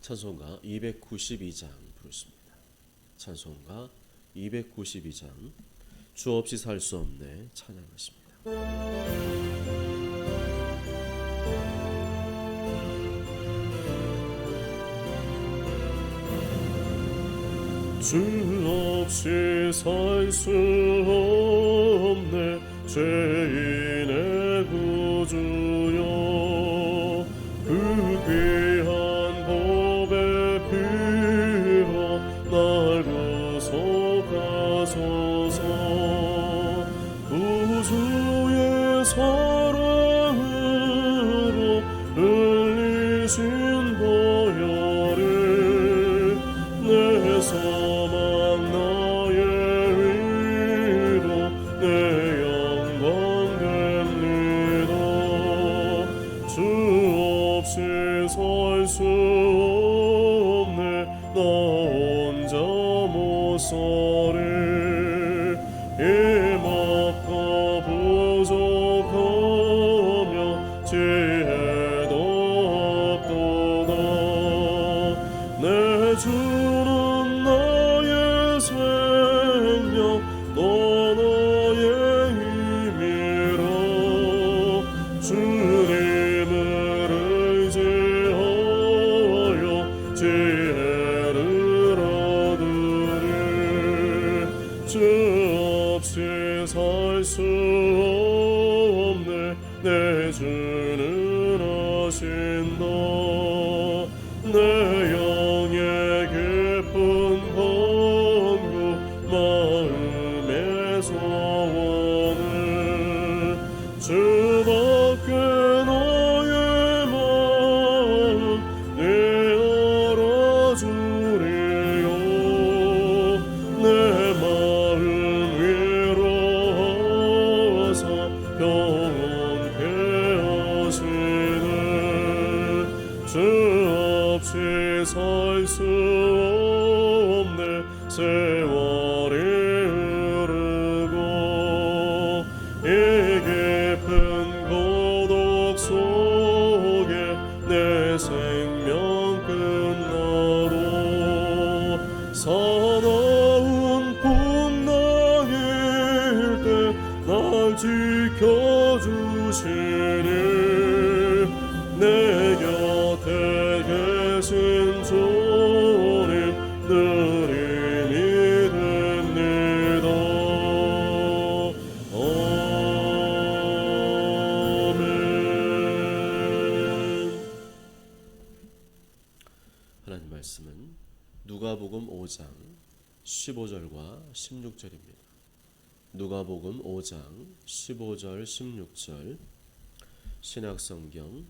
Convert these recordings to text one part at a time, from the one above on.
찬송가 292장 부르십니다. 찬송가 292장 주 없이 살 수 없네 찬양하십니다. 주 없이 살 수 없네 죄인의 구주 사 하나님 말씀은 누가복음 5장 15절과 16절입니다. 누가복음 5장 15절 16절 신약성경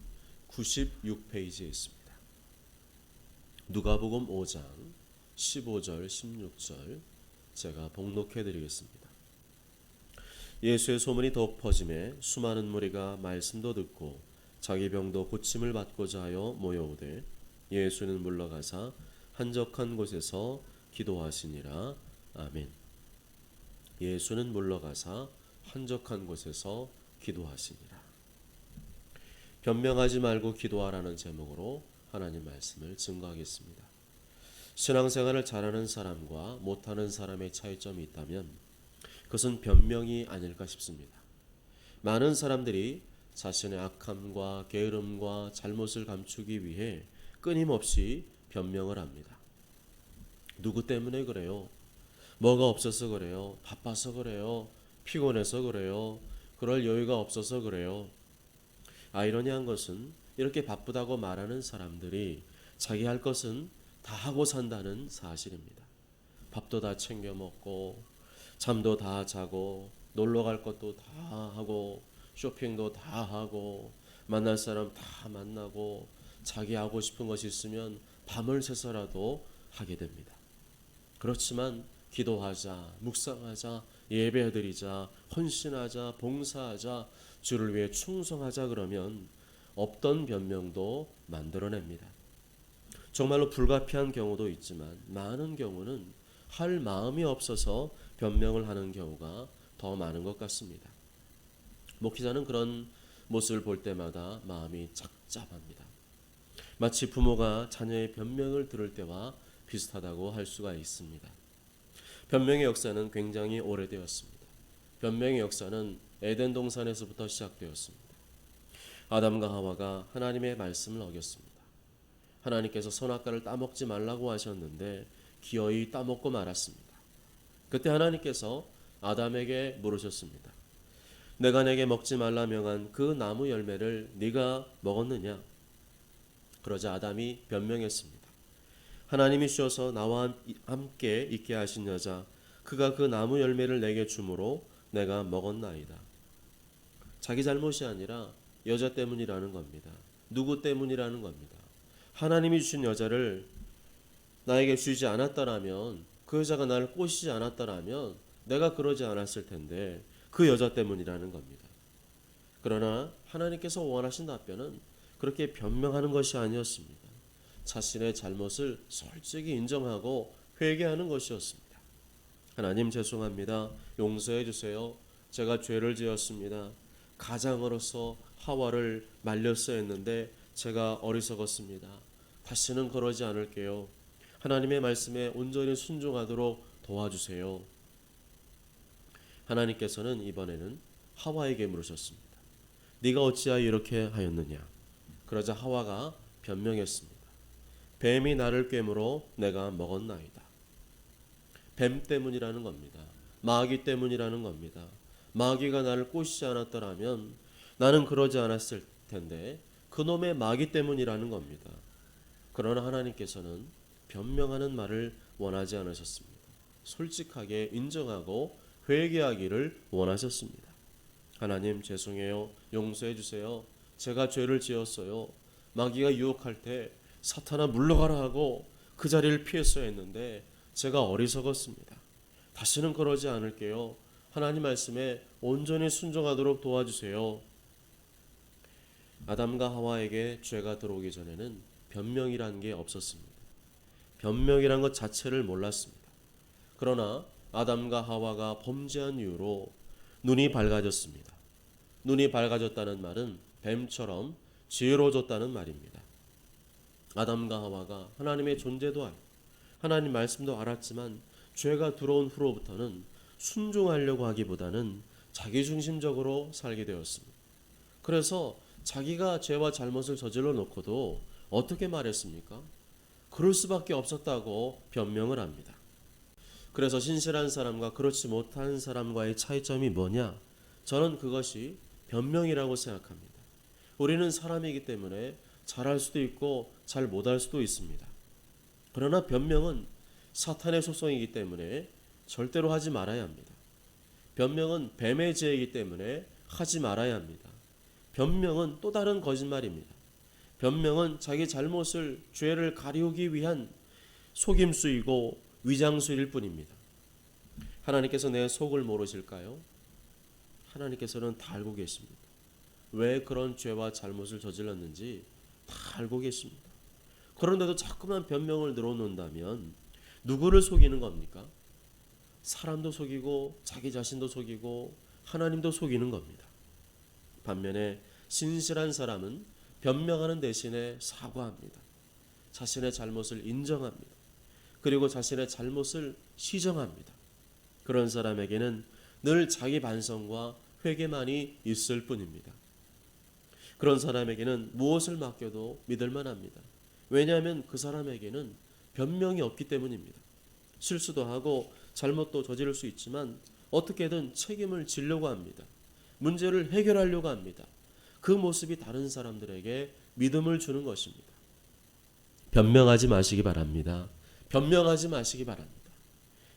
96페이지에 있습니다. 누가복음 5장 15절 16절 제가 봉독해 드리겠습니다. 예수의 소문이 더욱 퍼짐에 수많은 무리가 말씀도 듣고 자기 병도 고침을 받고자 하여 모여오되 예수는 물러가사 한적한 곳에서 기도하시니라 아멘. 예수는 물러가사 한적한 곳에서 기도하시니라. 변명하지 말고 기도하라는 제목으로 하나님 말씀을 증거하겠습니다. 신앙생활을 잘하는 사람과 못하는 사람의 차이점이 있다면 그것은 변명이 아닐까 싶습니다. 많은 사람들이 자신의 악함과 게으름과 잘못을 감추기 위해 끊임없이 변명을 합니다. 누구 때문에 그래요? 뭐가 없어서 그래요? 바빠서 그래요? 피곤해서 그래요? 그럴 여유가 없어서 그래요? 아이러니한 것은 이렇게 바쁘다고 말하는 사람들이 자기 할 것은 다 하고 산다는 사실입니다. 밥도 다 챙겨 먹고 잠도 다 자고 놀러 갈 것도 다 하고 쇼핑도 다 하고 만날 사람 다 만나고 자기 하고 싶은 것이 있으면 밤을 새서라도 하게 됩니다. 그렇지만 기도하자, 묵상하자, 예배드리자, 헌신하자, 봉사하자, 주를 위해 충성하자 그러면 없던 변명도 만들어냅니다. 정말로 불가피한 경우도 있지만 많은 경우는 할 마음이 없어서 변명을 하는 경우가 더 많은 것 같습니다. 목회자는 그런 모습을 볼 때마다 마음이 착잡합니다. 마치 부모가 자녀의 변명을 들을 때와 비슷하다고 할 수가 있습니다. 변명의 역사는 굉장히 오래되었습니다. 변명의 역사는 에덴 동산에서부터 시작되었습니다. 아담과 하와가 하나님의 말씀을 어겼습니다. 하나님께서 선악과를 따먹지 말라고 하셨는데 기어이 따먹고 말았습니다. 그때 하나님께서 아담에게 물으셨습니다. 내가 내게 먹지 말라 명한 그 나무 열매를 네가 먹었느냐? 그러자 아담이 변명했습니다. 하나님이 주셔서 나와 함께 있게 하신 여자 그가 그 나무 열매를 내게 주므로 내가 먹었나이다. 자기 잘못이 아니라 여자 때문이라는 겁니다. 누구 때문이라는 겁니다. 하나님이 주신 여자를 나에게 주지 않았다라면 그 여자가 나를 꼬시지 않았다라면 내가 그러지 않았을 텐데 그 여자 때문이라는 겁니다. 그러나 하나님께서 원하신 답변은 그렇게 변명하는 것이 아니었습니다. 자신의 잘못을 솔직히 인정하고 회개하는 것이었습니다. 하나님 죄송합니다. 용서해 주세요. 제가 죄를 지었습니다. 가장으로서 하와를 말렸어야 했는데 제가 어리석었습니다. 다시는 그러지 않을게요. 하나님의 말씀에 온전히 순종하도록 도와주세요. 하나님께서는 이번에는 하와에게 물으셨습니다. 네가 어찌하여 이렇게 하였느냐? 그러자 하와가 변명했습니다. 뱀이 나를 꿰물어 내가 먹었나이다. 뱀 때문이라는 겁니다. 마귀 때문이라는 겁니다. 마귀가 나를 꼬시지 않았더라면 나는 그러지 않았을 텐데 그놈의 마귀 때문이라는 겁니다. 그러나 하나님께서는 변명하는 말을 원하지 않으셨습니다. 솔직하게 인정하고 회개하기를 원하셨습니다. 하나님 죄송해요. 용서해 주세요. 제가 죄를 지었어요. 마귀가 유혹할 때 사탄아 물러가라 하고 그 자리를 피했어야 했는데 제가 어리석었습니다. 다시는 그러지 않을게요. 하나님 말씀에 온전히 순종하도록 도와주세요. 아담과 하와에게 죄가 들어오기 전에는 변명이란 게 없었습니다. 변명이란 것 자체를 몰랐습니다. 그러나 아담과 하와가 범죄한 이후로 눈이 밝아졌습니다. 눈이 밝아졌다는 말은 뱀처럼 지혜로워졌다는 말입니다. 아담과 하와가 하나님의 존재도 알고 하나님 말씀도 알았지만 죄가 들어온 후로부터는 순종하려고 하기보다는 자기중심적으로 살게 되었습니다. 그래서 자기가 죄와 잘못을 저질러 놓고도 어떻게 말했습니까? 그럴 수밖에 없었다고 변명을 합니다. 그래서 신실한 사람과 그렇지 못한 사람과의 차이점이 뭐냐? 저는 그것이 변명이라고 생각합니다. 우리는 사람이기 때문에 잘할 수도 있고 잘 못할 수도 있습니다. 그러나 변명은 사탄의 속성이기 때문에 절대로 하지 말아야 합니다. 변명은 뱀의 죄이기 때문에 하지 말아야 합니다. 변명은 또 다른 거짓말입니다. 변명은 자기 잘못을 죄를 가리우기 위한 속임수이고 위장수일 뿐입니다. 하나님께서 내 속을 모르실까요? 하나님께서는 다 알고 계십니다. 왜 그런 죄와 잘못을 저질렀는지 다 알고 계십니다. 그런데도 자꾸만 변명을 늘어놓는다면 누구를 속이는 겁니까? 사람도 속이고 자기 자신도 속이고 하나님도 속이는 겁니다. 반면에 신실한 사람은 변명하는 대신에 사과합니다. 자신의 잘못을 인정합니다. 그리고 자신의 잘못을 시정합니다. 그런 사람에게는 늘 자기 반성과 회개만이 있을 뿐입니다. 그런 사람에게는 무엇을 맡겨도 믿을 만 합니다. 왜냐하면 그 사람에게는 변명이 없기 때문입니다. 실수도 하고 잘못도 저지를 수 있지만 어떻게든 책임을 지려고 합니다. 문제를 해결하려고 합니다. 그 모습이 다른 사람들에게 믿음을 주는 것입니다. 변명하지 마시기 바랍니다. 변명하지 마시기 바랍니다.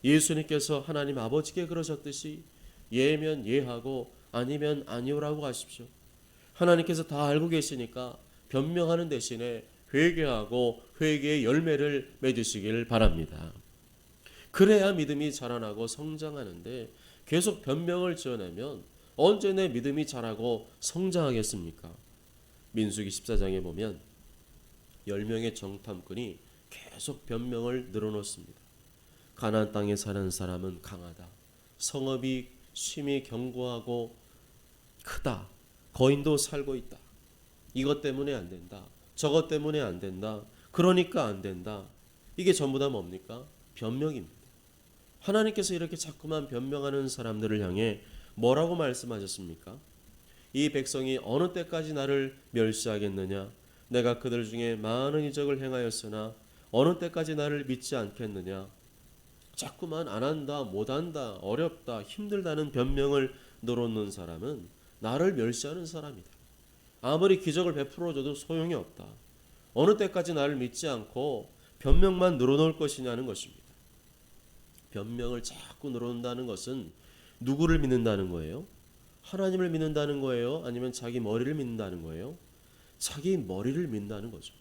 예수님께서 하나님 아버지께 그러셨듯이 예면 예하고 아니면 아니오라고 하십시오. 하나님께서 다 알고 계시니까 변명하는 대신에 회개하고 회개의 열매를 맺으시길 바랍니다. 그래야 믿음이 자라나고 성장하는데 계속 변명을 지어내면 언제 내 믿음이 자라고 성장하겠습니까? 민수기 14장에 보면 10명의 정탐꾼이 계속 변명을 늘어놓습니다. 가나안 땅에 사는 사람은 강하다. 성읍이 심히 견고하고 크다. 거인도 살고 있다. 이것 때문에 안 된다. 저것 때문에 안 된다. 그러니까 안 된다. 이게 전부 다 뭡니까? 변명입니다. 하나님께서 이렇게 자꾸만 변명하는 사람들을 향해 뭐라고 말씀하셨습니까? 이 백성이 어느 때까지 나를 멸시하겠느냐? 내가 그들 중에 많은 이적을 행하였으나 어느 때까지 나를 믿지 않겠느냐? 자꾸만 안 한다, 못 한다, 어렵다, 힘들다는 변명을 늘어놓는 사람은 나를 멸시하는 사람이다. 아무리 기적을 베풀어줘도 소용이 없다. 어느 때까지 나를 믿지 않고 변명만 늘어놓을 것이냐는 것입니다. 변명을 자꾸 늘어놓는다는 것은 누구를 믿는다는 거예요? 하나님을 믿는다는 거예요? 아니면 자기 머리를 믿는다는 거예요? 자기 머리를 믿는다는 거죠.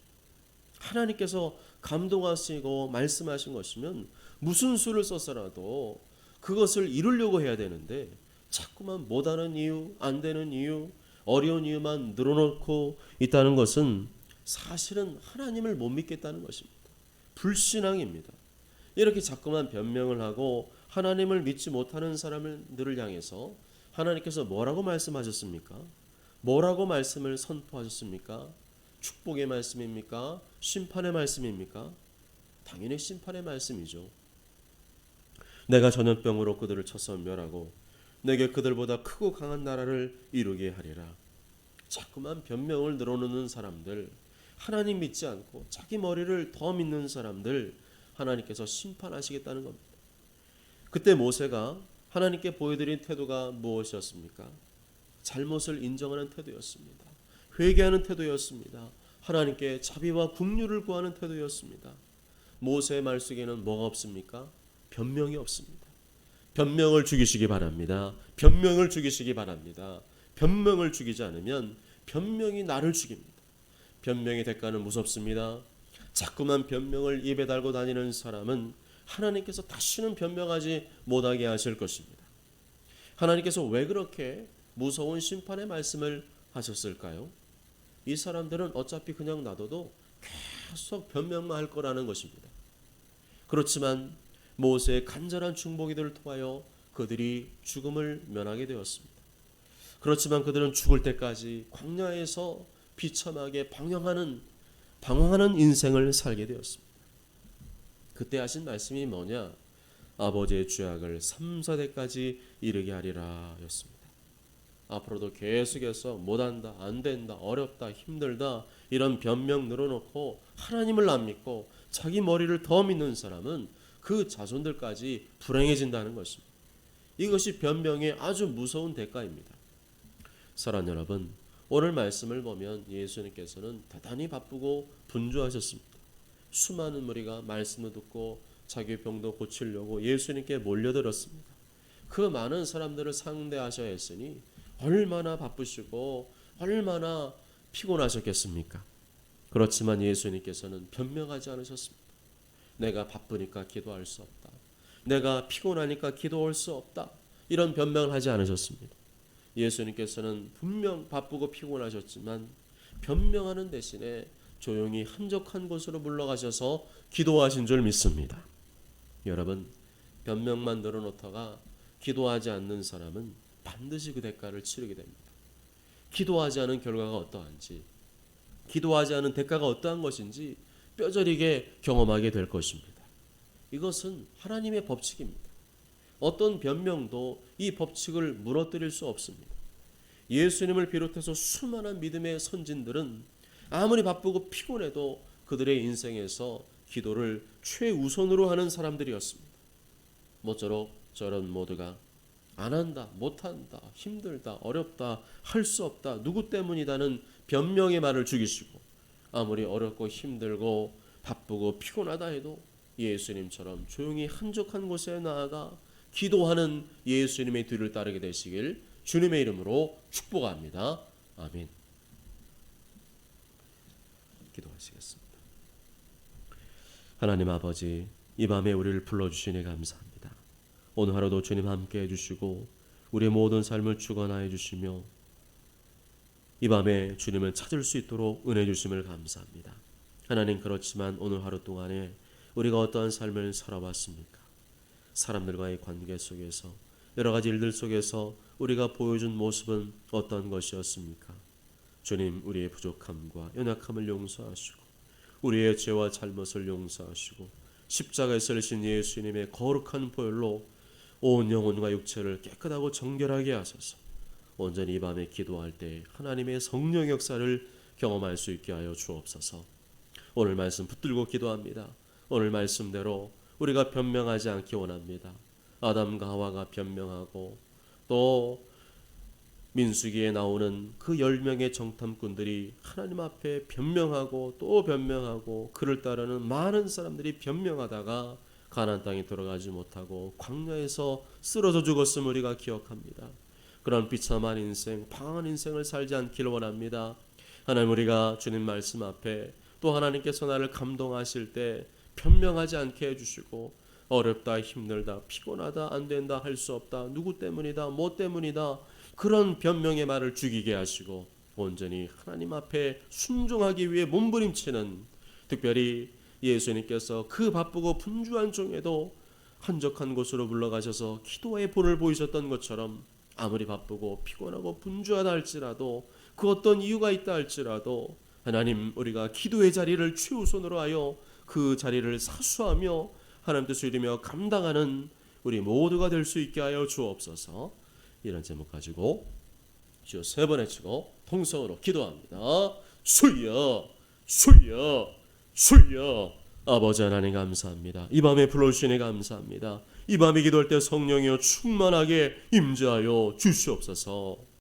하나님께서 감동하시고 말씀하신 것이면 무슨 수를 써서라도 그것을 이루려고 해야 되는데 자꾸만 못하는 이유, 안 되는 이유, 어려운 이유만 늘어놓고 있다는 것은 사실은 하나님을 못 믿겠다는 것입니다. 불신앙입니다. 이렇게 자꾸만 변명을 하고 하나님을 믿지 못하는 사람들을 향해서 하나님께서 뭐라고 말씀하셨습니까? 뭐라고 말씀을 선포하셨습니까? 축복의 말씀입니까? 심판의 말씀입니까? 당연히 심판의 말씀이죠. 내가 전염병으로 그들을 쳐서 멸하고 내게 그들보다 크고 강한 나라를 이루게 하리라. 자꾸만 변명을 늘어놓는 사람들, 하나님 믿지 않고 자기 머리를 더 믿는 사람들 하나님께서 심판하시겠다는 겁니다. 그때 모세가 하나님께 보여드린 태도가 무엇이었습니까? 잘못을 인정하는 태도였습니다. 회개하는 태도였습니다. 하나님께 자비와 국류를 구하는 태도였습니다. 모세의 말 속에는 뭐가 없습니까? 변명이 없습니다. 변명을 죽이시기 바랍니다. 변명을 죽이시기 바랍니다. 변명을 죽이지 않으면 변명이 나를 죽입니다. 변명의 대가는 무섭습니다. 자꾸만 변명을 입에 달고 다니는 사람은 하나님께서 다시는 변명하지 못하게 하실 것입니다. 하나님께서 왜 그렇게 무서운 심판의 말씀을 하셨을까요? 이 사람들은 어차피 그냥 놔둬도 계속 변명만 할 거라는 것입니다. 그렇지만 모세의 간절한 중보기도를 통하여 그들이 죽음을 면하게 되었습니다. 그렇지만 그들은 죽을 때까지 광야에서 비참하게 방황하는 방황하는 인생을 살게 되었습니다. 그때 하신 말씀이 뭐냐? 아버지의 죄악을 3, 4대까지 이르게 하리라 였습니다. 앞으로도 계속해서 못한다, 안 된다, 어렵다, 힘들다 이런 변명 늘어놓고 하나님을 안 믿고 자기 머리를 더 믿는 사람은 그 자손들까지 불행해진다는 것입니다. 이것이 변명의 아주 무서운 대가입니다. 사랑 여러분, 오늘 말씀을 보면 예수님께서는 대단히 바쁘고 분주하셨습니다. 수많은 무리가 말씀을 듣고 자기 병도 고치려고 예수님께 몰려들었습니다. 그 많은 사람들을 상대하셔야 했으니 얼마나 바쁘시고 얼마나 피곤하셨겠습니까? 그렇지만 예수님께서는 변명하지 않으셨습니다. 내가 바쁘니까 기도할 수 없다. 내가 피곤하니까 기도할 수 없다. 이런 변명을 하지 않으셨습니다. 예수님께서는 분명 바쁘고 피곤하셨지만 변명하는 대신에 조용히 한적한 곳으로 물러가셔서 기도하신 줄 믿습니다. 여러분, 변명만 늘어놓다가 기도하지 않는 사람은 반드시 그 대가를 치르게 됩니다. 기도하지 않은 결과가 어떠한지, 기도하지 않은 대가가 어떠한 것인지 뼈저리게 경험하게 될 것입니다. 이것은 하나님의 법칙입니다. 어떤 변명도 이 법칙을 무너뜨릴 수 없습니다. 예수님을 비롯해서 수많은 믿음의 선진들은 아무리 바쁘고 피곤해도 그들의 인생에서 기도를 최우선으로 하는 사람들이었습니다. 모쪼록 저런 모두가 안 한다, 못 한다, 힘들다, 어렵다, 할 수 없다, 누구 때문이다는 변명의 말을 죽이시고 아무리 어렵고 힘들고 바쁘고 피곤하다 해도 예수님처럼 조용히 한적한 곳에 나아가 기도하는 예수님의 뒤를 따르게 되시길 주님의 이름으로 축복합니다. 아멘. 기도하시겠습니다. 하나님 아버지, 이 밤에 우리를 불러주시니 감사합니다. 오늘 하루도 주님 함께 해주시고, 우리의 모든 삶을 주관하여 주시며, 이 밤에 주님을 찾을 수 있도록 은혜 주심을 감사합니다. 하나님 그렇지만 오늘 하루 동안에 우리가 어떠한 삶을 살아왔습니까? 사람들과의 관계 속에서 여러 가지 일들 속에서 우리가 보여준 모습은 어떤 것이었습니까? 주님 우리의 부족함과 연약함을 용서하시고 우리의 죄와 잘못을 용서하시고 십자가에 설신 예수님의 거룩한 보혈로 온 영혼과 육체를 깨끗하고 정결하게 하소서. 온전히 이 밤에 기도할 때 하나님의 성령 역사를 경험할 수 있게 하여 주옵소서. 오늘 말씀 붙들고 기도합니다. 오늘 말씀대로 우리가 변명하지 않기 원합니다. 아담과 하와가 변명하고 또 민수기에 나오는 그 열 명의 정탐꾼들이 하나님 앞에 변명하고 또 변명하고 그를 따르는 많은 사람들이 변명하다가 가나안 땅에 들어가지 못하고 광야에서 쓰러져 죽었음을 우리가 기억합니다. 그런 비참한 인생, 방한 인생을 살지 않기를 원합니다. 하나님 우리가 주님 말씀 앞에 또 하나님께서 나를 감동하실 때 변명하지 않게 해주시고 어렵다 힘들다 피곤하다 안 된다 할 수 없다 누구 때문이다 뭐 때문이다 그런 변명의 말을 죽이게 하시고 온전히 하나님 앞에 순종하기 위해 몸부림치는 특별히 예수님께서 그 바쁘고 분주한 중에도 한적한 곳으로 불러가셔서 기도의 본을 보이셨던 것처럼 아무리 바쁘고 피곤하고 분주하다 할지라도 그 어떤 이유가 있다 할지라도 하나님 우리가 기도의 자리를 최우선으로 하여 그 자리를 사수하며 하나님 뜻을 이루며 감당하는 우리 모두가 될 수 있게 하여 주옵소서. 이런 제목 가지고 주여 세번 외치고 통성으로 기도합니다. 주여 주여 주여 아버지 하나님 감사합니다. 이 밤에 불러주시니 감사합니다. 이 밤에 기도할 때 성령이여 충만하게 임재하여 주시옵소서.